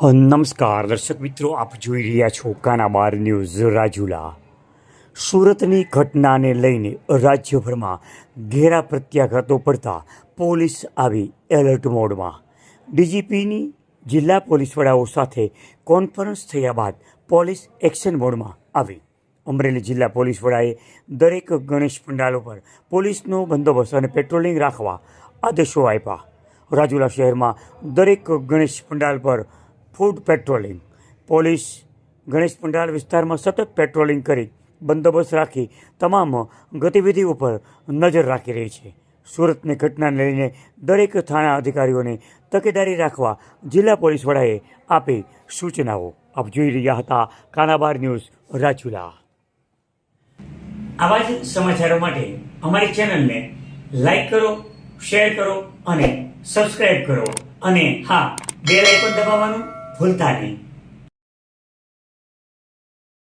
નમસ્કાર, દર્શક મિત્રો, આપ જોઈ રહ્યા છો કાનાબાર ન્યૂઝ રાજુલા. સુરતની ઘટનાને લઈને રાજ્યભરમાં ઘેરા પ્રત્યાઘાતો પડતા પોલીસ આવી એલર્ટ મોડમાં. ડીજીપીની જિલ્લા પોલીસ વડાઓ સાથે કોન્ફરન્સ થયા બાદ પોલીસ એક્શન મોડમાં આવી. અમરેલી જિલ્લા પોલીસ વડાએ દરેક ગણેશ પંડાલો પર પોલીસનો બંદોબસ્ત અને પેટ્રોલિંગ રાખવા આદેશો આપ્યા. રાજુલા શહેરમાં દરેક ગણેશ પંડાલ પર foot patrolling. Police Ganesh pandal વિસ્તારમાં સતત પેટ્રોલિંગ કરી બંદોબસ્ત રાખી તમામ ગતિવિધિ ઉપર નજર રાખી રહી છે. સુરતની ઘટનાને લઈને દરેક થાણા અધિકારીઓને તકેદારી રાખવા જિલ્લા પોલીસ વડાએ આપી સૂચનાઓ. આપ જોઈ રહ્યા હતા કાનાબાર ન્યૂઝ રાજુલા. આવા જ સમાચારો માટે અમારી ચેનલને લાઈક કરો, શેર કરો અને સબસ્ક્રાઈબ કરો. અને હા, બેલ આઇકોન દબાવવાનું ભૂલતા નહીં.